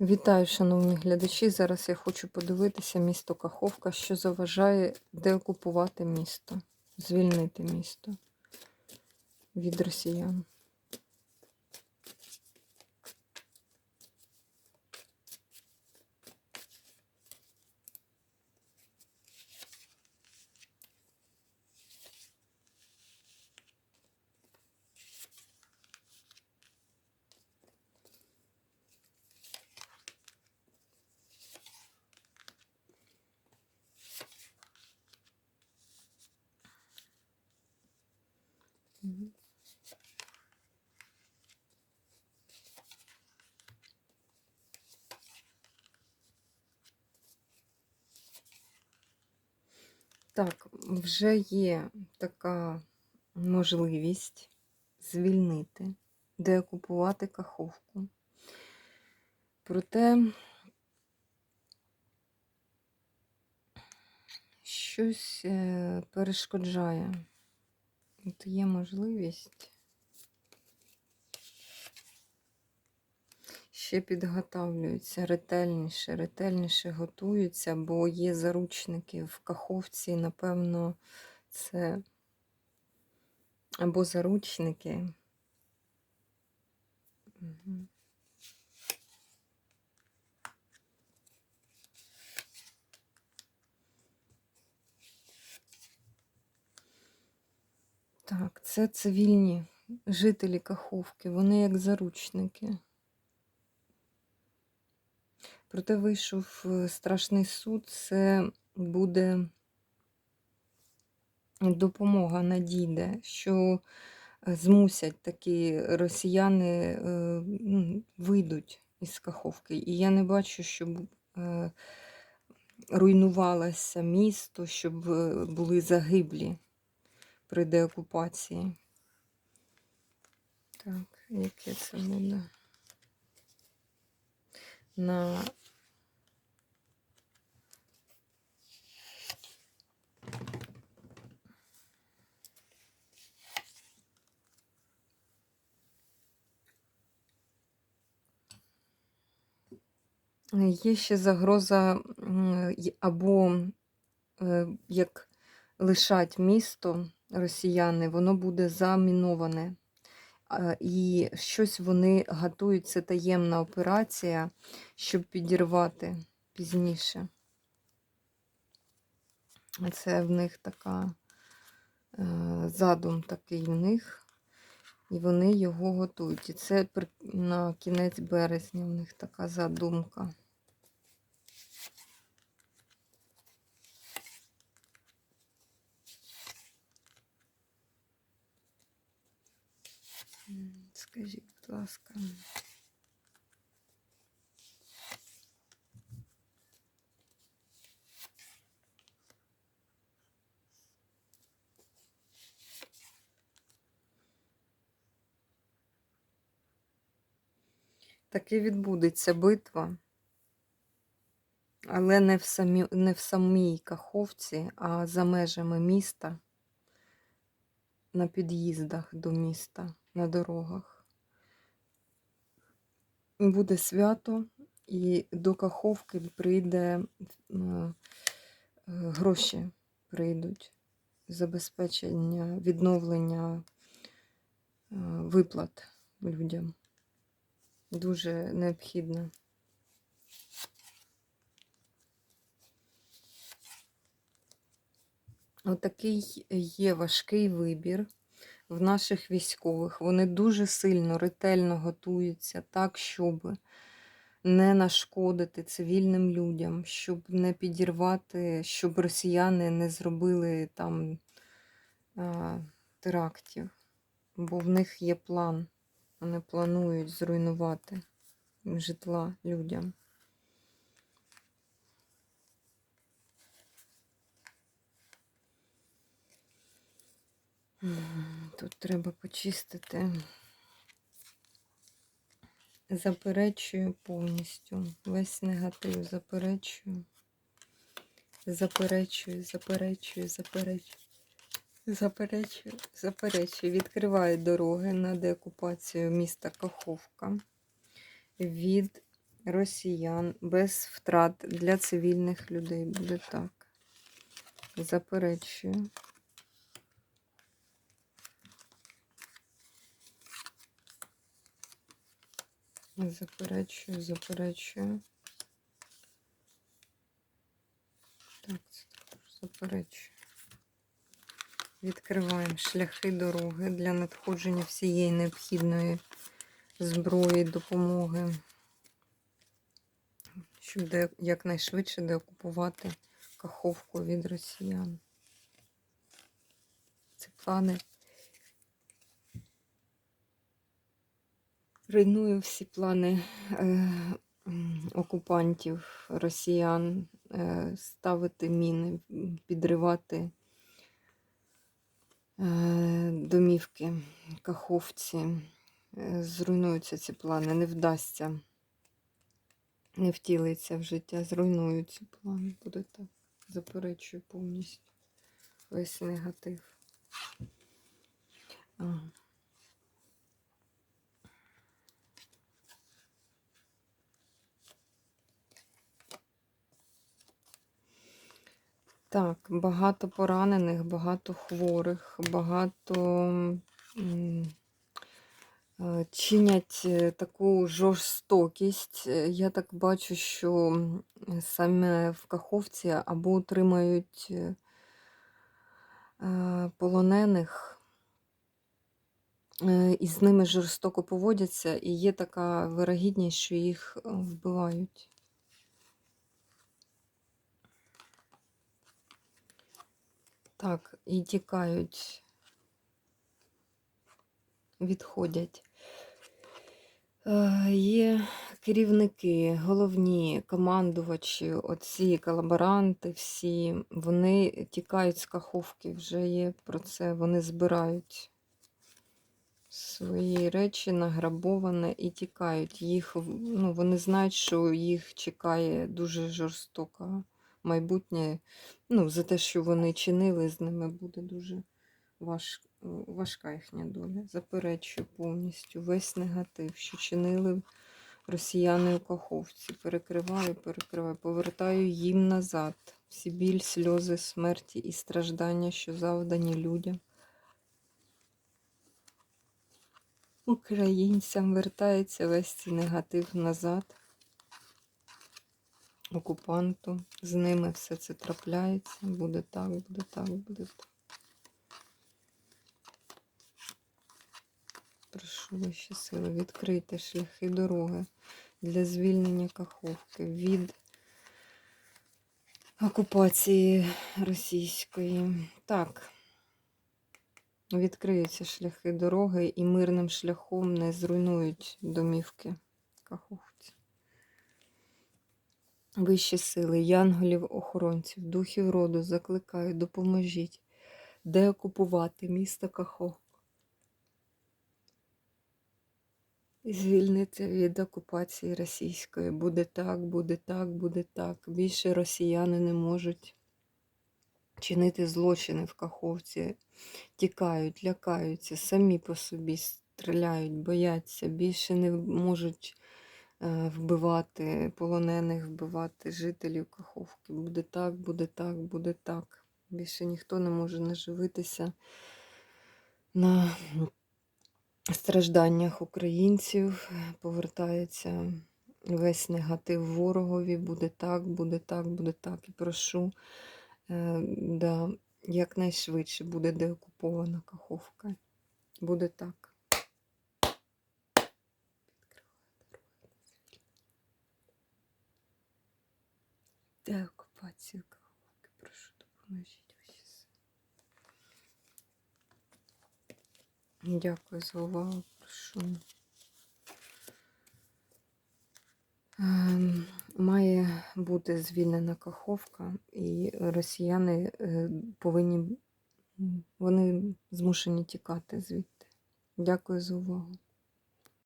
Вітаю, шановні глядачі. Зараз я хочу подивитися місто Каховка, що заважає деокупувати місто, звільнити місто від росіян. Так, вже є така можливість звільнити, деокупувати Каховку. Проте щось е, перешкоджає. От є можливість. Ще підготовлюються ретельніше, ретельніше готуються, бо є заручники в Каховці, напевно, це або заручники. Мгм. Так, це цивільні жителі Каховки, вони як заручники. Проте вийшов е, страшний суд, це буде допомога надійде, що е, змусять такі росіяни е, ну, вийдуть із Каховки. І я не бачу, щоб руйнувалося місто, щоб були загиблі при деокупації. Так, яке це буде? На Є ще загроза або е, як лишать місто росіяни, воно буде заміноване. І щось вони готують, це таємна операція, щоб підірвати пізніше. Це в них така е, задум такий в них, і вони його готують. І це на кінець березня в них така задумка. Скажіть, будь ласка. Таки відбудеться битва, але не в, самі, не в самій Каховці, а за межами міста, на під'їздах до міста, на дорогах. Буде свято, і до Каховки прийде е, гроші прийдуть, забезпечення, відновлення е, виплат людям. Дуже необхідно. Отакий є важкий вибір в наших військових. Вони дуже сильно, ретельно готуються так, щоб не нашкодити цивільним людям, щоб не підірвати, щоб росіяни не зробили там а, терактів. Бо в них є план. Вони планують зруйнувати житла людям. М, Тут треба почистити. Заперечую повністю. Весь негатив заперечую. Заперечую, заперечую, заперечую. Заперечую, заперечую. Відкриваю дороги на деокупацію міста Каховка від росіян без втрат для цивільних людей. Буде так. Заперечую. Заперечую, заперечую. Так, це також заперечую. Відкриваємо шляхи дороги для надходження всієї необхідної зброї, допомоги, щоб якнайшвидше деокупувати Каховку від росіян. Це плани. Руйную всі плани е, окупантів, росіян, е, ставити міни, підривати е, домівки, каховці. Е, Зруйнуються ці плани, не вдасться, не втілиться в життя, зруйнують ці плани. Буде так. Заперечую повністю весь негатив. Ага. Так, багато поранених, багато хворих, багато е, чинять е, таку жорстокість. Е, Я так бачу, що саме в Каховці або утримають е, полонених, і з ними жорстоко поводяться, і є така вирогідність, що їх вбивають. Так, і тікають, відходять. Е, Є керівники, головні, командувачі, оці колаборанти, всі, вони тікають з Каховки, вже є про це, вони збирають свої речі награбоване і тікають. Їх, ну, вони знають, що їх чекає дуже жорстоке майбутнє. Ну, за те, що вони чинили, з ними буде дуже важ, важка їхня доля. Заперечую повністю весь негатив, що чинили росіяни у Каховці. Перекриваю, перекриваю, повертаю їм назад. Всі біль, сльози, смерті і страждання, що завдані людям. Українцям вертається весь цей негатив назад. Окупанту. З ними все це трапляється. Буде так, буде так, буде так. Прошу вищі сили, відкрийте шляхи дороги для звільнення Каховки від окупації російської. Так. Відкриються шляхи дороги і мирним шляхом не зруйнують домівки Каховці. Вищі сили, янголів, охоронців, духів роду закликаю, допоможіть деокупувати місто Каховку. І звільнити від окупації російської. Буде так, буде так, буде так. Більше росіяни не можуть чинити злочини в Каховці. Тікають, лякаються, самі по собі стріляють, бояться, більше не можуть вбивати полонених, вбивати жителів Каховки. Буде так, буде так, буде так. Більше ніхто не може наживитися на стражданнях українців. Повертається весь негатив ворогові. Буде так, буде так, буде так. І прошу, е, да, якнайшвидше буде деокупована Каховка. Буде так. Деокупацію Каховки. Прошу, допоможіть усі. Дякую за увагу. Прошу. Ем, Має бути звільнена Каховка, і росіяни е, повинні, вони змушені тікати звідти. Дякую за увагу.